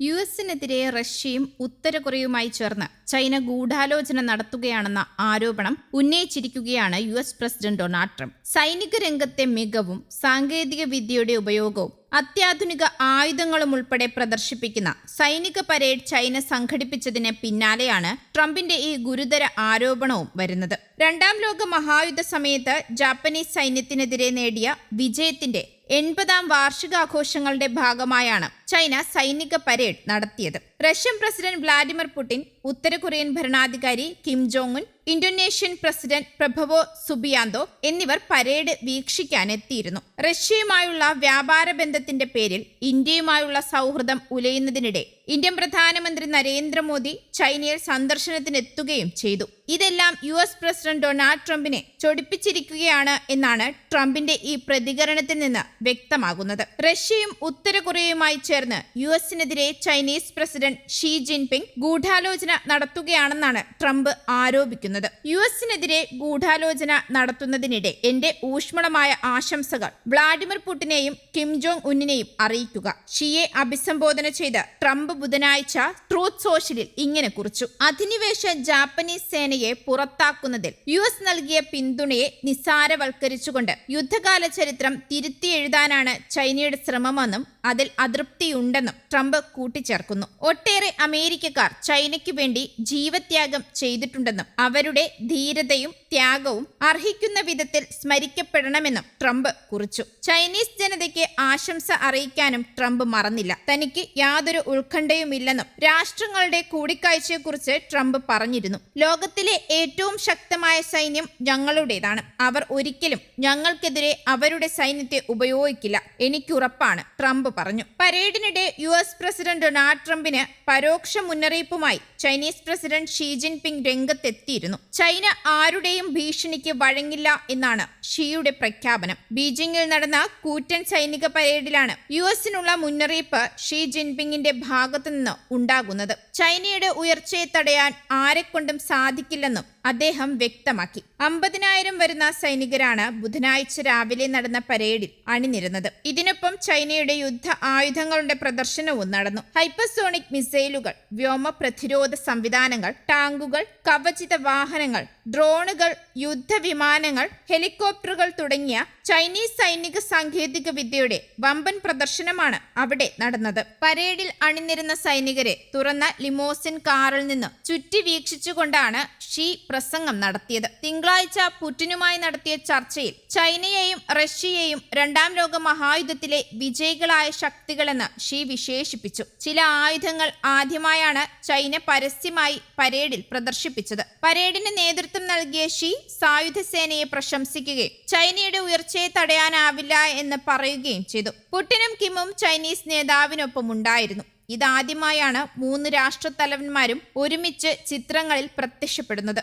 U എസിനെതിരെ റഷ്യയും ഉത്തര കൊറിയയുമായി ചേർന്ന് ചൈന ഗൂഢാലോചന നടത്തുകയാണെന്ന ആരോപണം ഉന്നയിച്ചിരിക്കുകയാണ് U S president Donald Trump. സൈനിക രംഗത്തെ മികവും സാങ്കേതിക വിദ്യയുടെ ഉപയോഗവും അത്യാധുനിക ആയുധങ്ങളും ഉൾപ്പെടെ പ്രദർശിപ്പിക്കുന്ന സൈനിക പരേഡ് ചൈന സംഘടിപ്പിച്ചതിന് പിന്നാലെയാണ് ട്രംപിന്റെ ഈ ഗുരുതര ആരോപണവും വരുന്നത്. രണ്ടാം ലോക മഹായുദ്ധ സമയത്ത് ജാപ്പനീസ് സൈന്യത്തിനെതിരെ നേടിയ വിജയത്തിന്റെ എൺപതാം വാർഷികാഘോഷങ്ങളുടെ ഭാഗമായാണ് ചൈന സൈനിക പരേഡ് നടത്തിയത്. റഷ്യൻ പ്രസിഡന്റ് വ്ളാഡിമിർ പുടിൻ ഉത്തര കൊറിയൻ ഭരണാധികാരി Kim Jong Un Indonesian president Prabowo Subianto എന്നിവർ പരേഡ് വീക്ഷിക്കാൻ എത്തിയിരുന്നു റഷ്യയുമായുള്ള വ്യാപാര ബന്ധത്തിന്റെ പേരിൽ ഇന്ത്യയുമായുള്ള സൗഹൃദം ഉലയുന്നതിനിടെ ഇന്ത്യൻ പ്രധാനമന്ത്രി നരേന്ദ്രമോദി ചൈനയിൽ സന്ദർശനത്തിനെത്തുകയും ചെയ്തു. ഇതെല്ലാം യു എസ് പ്രസിഡന്റ് ഡൊണാൾഡ് ട്രംപിനെ ചൊടിപ്പിച്ചിരിക്കുകയാണ് എന്നാണ് ട്രംപിന്റെ ഈ പ്രതികരണത്തിൽ നിന്ന് വ്യക്തമാകുന്നത്. റഷ്യയും ഉത്തര കൊറിയയുമായി ചേർന്ന് യു എസിനെതിരെ ചൈനീസ് പ്രസിഡന്റ് ഷീ ജിൻപിങ് ഗൂഢാലോചന നടത്തുകയാണെന്നാണ് ട്രംപ് ആരോപിക്കുന്നത്. യു എസിനെതിരെ ഗൂഢാലോചന നടത്തുന്നതിനിടെ എന്റെ ഊഷ്മളമായ ആശംസകൾ വ്ളാഡിമിർ പുടിനെയും കിം ജോങ് ഉന്നിനെയും അറിയിക്കുക. ഷിയെ അഭിസംബോധന ചെയ്ത് ട്രംപ് ബുധനാഴ്ച ട്രൂത്ത് സോഷ്യലിൽ ഇങ്ങനെ കുറിച്ചു. അധിനിവേശ ജാപ്പനീസ് സേനയെ പുറത്താക്കുന്നതിൽ യു എസ് നൽകിയ പിന്തുണയെ നിസ്സാരവൽക്കരിച്ചുകൊണ്ട് യുദ്ധകാല ചരിത്രം തിരുത്തി എഴുതാനാണ് ചൈനയുടെ ശ്രമമെന്നും അതിൽ അതൃപ്തിയുണ്ടെന്നും ട്രംപ് കൂട്ടിച്ചേർക്കുന്നു. ഒട്ടേറെ അമേരിക്കക്കാർ ചൈനയ്ക്ക് വേണ്ടി ജീവത്യാഗം ചെയ്തിട്ടുണ്ടെന്നും അവരുടെ ധീരതയും ത്യാഗവും അർഹിക്കുന്ന വിധത്തിൽ സ്മരിക്കപ്പെടണമെന്നും ട്രംപ് കുറിച്ചു. ചൈനീസ് ജനതയ്ക്ക് ആശംസ അറിയിക്കാനും ട്രംപ് മറന്നില്ല. തനിക്ക് യാതൊരു ഉത്കണ്ഠയുമില്ലെന്നും രാഷ്ട്രങ്ങളുടെ കൂടിക്കാഴ്ചയെക്കുറിച്ച് ട്രംപ് പറഞ്ഞിരുന്നു. ലോകത്തിലെ ഏറ്റവും ശക്തമായ സൈന്യം ഞങ്ങളുടേതാണ്. അവർ ഒരിക്കലും ഞങ്ങൾക്കെതിരെ അവരുടെ സൈന്യത്തെ ഉപയോഗിക്കില്ല. എനിക്കുറപ്പാണ് ട്രംപ് പറഞ്ഞു. പരേഡിനിടെ യു എസ് പ്രസിഡന്റ് ഡൊണാൾഡ് ട്രംപിന് പരോക്ഷ മുന്നറിയിപ്പുമായി ചൈനീസ് പ്രസിഡന്റ് ഷീ ജിൻപിങ് രംഗത്തെത്തിയിരുന്നു. ചൈന ആരുടെയും ഭീഷണിക്ക് വഴങ്ങില്ല എന്നാണ് ഷീയുടെ പ്രഖ്യാപനം. ബീജിംഗിൽ നടന്ന കൂറ്റൻ സൈനിക പരേഡിലാണ് യു എസിനുള്ള മുന്നറിയിപ്പ് ഷീ ജിൻപിങ്ങിന്റെ ഭാഗത്തു നിന്ന് ഉണ്ടാകുന്നത്. ചൈനയുടെ ഉയർച്ചയെ തടയാൻ ആരെക്കൊണ്ടും സാധിക്കില്ലെന്നും അദ്ദേഹം വ്യക്തമാക്കി. അമ്പതിനായിരം വരുന്ന സൈനികരാണ് ബുധനാഴ്ച രാവിലെ നടന്ന പരേഡിൽ അണിനിരുന്നത്. ഇതിനൊപ്പം ചൈനയുടെ യുദ്ധ ആയുധങ്ങളുടെ പ്രദർശനവും നടന്നു. ഹൈപ്പർസോണിക് മിസൈലുകൾ വ്യോമ പ്രതിരോധ സംവിധാനങ്ങൾ ടാങ്കുകൾ കവചിത വാഹനങ്ങൾ ഡ്രോണുകൾ യുദ്ധവിമാനങ്ങൾ ഹെലികോപ്റ്ററുകൾ തുടങ്ങിയ ചൈനീസ് സൈനിക സാങ്കേതിക വിദ്യയുടെ വമ്പൻ പ്രദർശനമാണ് അവിടെ നടന്നത്. പരേഡിൽ അണിനിരുന്ന സൈനികരെ തുറന്ന ലിമോസിൻ കാറിൽ നിന്ന് ചുറ്റി വീക്ഷിച്ചുകൊണ്ടാണ് ഷീ പ്രസംഗം നടത്തിയത്. തിങ്കളാഴ്ച പുടിനുമായി നടത്തിയ ചർച്ചയിൽ ചൈനയെയും റഷ്യയെയും രണ്ടാം ലോക മഹായുദ്ധത്തിലെ വിജയികളായ ശക്തികളെന്ന് ഷീ വിശേഷിപ്പിച്ചു. ചില ആയുധങ്ങൾ ആദ്യമായാണ് ചൈന പരസ്യമായി പരേഡിൽ പ്രദർശിപ്പിച്ചത്. പരേഡിന് നേതൃത്വം നൽകിയ ഷീ സായുധ സേനയെ പ്രശംസിക്കുകയും ചൈനയുടെ ഉയർച്ചയെ തടയാനാവില്ല എന്ന് പറയുകയും ചെയ്തു. പുടിനും കിമും ചൈനീസ് നേതാവിനൊപ്പം ഉണ്ടായിരുന്നു ഇതാദ്യമായാണ് മൂന്ന് രാഷ്ട്രത്തലവന്മാരും ഒരുമിച്ച് ചിത്രങ്ങളിൽ പ്രത്യക്ഷപ്പെടുന്നത്.